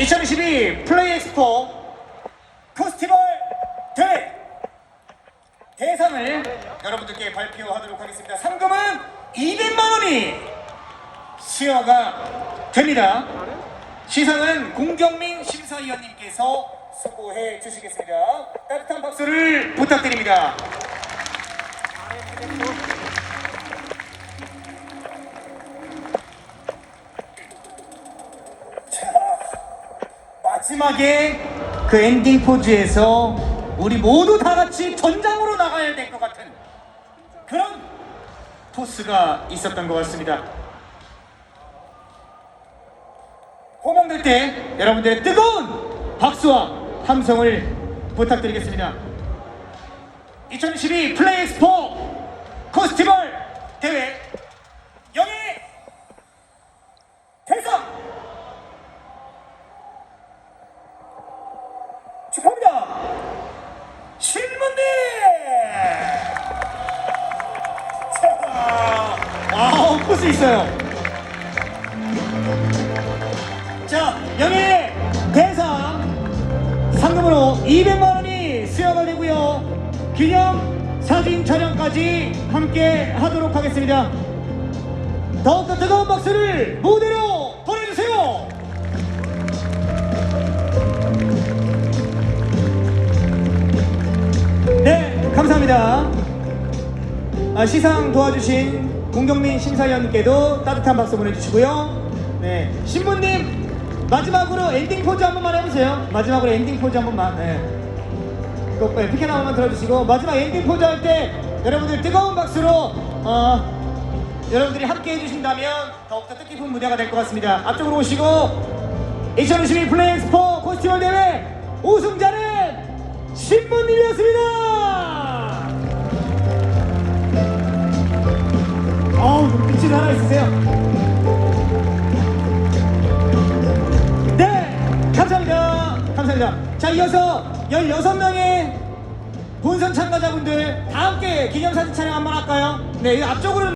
2022 플레이 엑스포 코스티벌 대회 대상을 여러분들께 발표하도록 하겠습니다. 상금은 200만 원이 수여가 됩니다. 시상은 공경민 심사위원님께서 수고해 주시겠습니다. 따뜻한 박수를 부탁드립니다. 마지막에 그 엔딩 포즈에서 우리 모두 다 같이 전장으로 나가야 될 것 같은 그런 포스가 있었던 것 같습니다. 호명될 때 여러분들의 뜨거운 박수와 함성을 부탁드리겠습니다. 2022 플레이 엑스포 코스티벌 대회 영예 대상 축하합니다. 신문님! 자, 아, 포스 있어요. 자, 영예 대상 상금으로 200만 원이 수여가 되고요. 기념 사진 촬영까지 함께 하도록 하겠습니다. 더욱더 뜨거운 박수를 무대로 감사합니다. 아, 시상 도와주신 공경민 심사위원님께도 따뜻한 박수 보내주시고요. 네, 신부님 마지막으로 엔딩 포즈 한 번만 해보세요. 마지막으로 엔딩 포즈 한 번만. 네. 또 네, 피켓 나오만 들어주시고 마지막 엔딩 포즈 할 때 여러분들 뜨거운 박수로 어, 여러분들이 함께 해주신다면 더욱더 뜻깊은 무대가 될 것 같습니다. 앞쪽으로 오시고 2022 플레이 엑스포 코스티벌 대회 우승자는 신부님이었습니다. 눈빛이 하나 있으세요. 네, 감사합니다. 감사합니다. 자, 이어서 16명의 본선 참가자분들 다 함께 기념사진 촬영 한번 할까요? 네, 이 앞쪽으로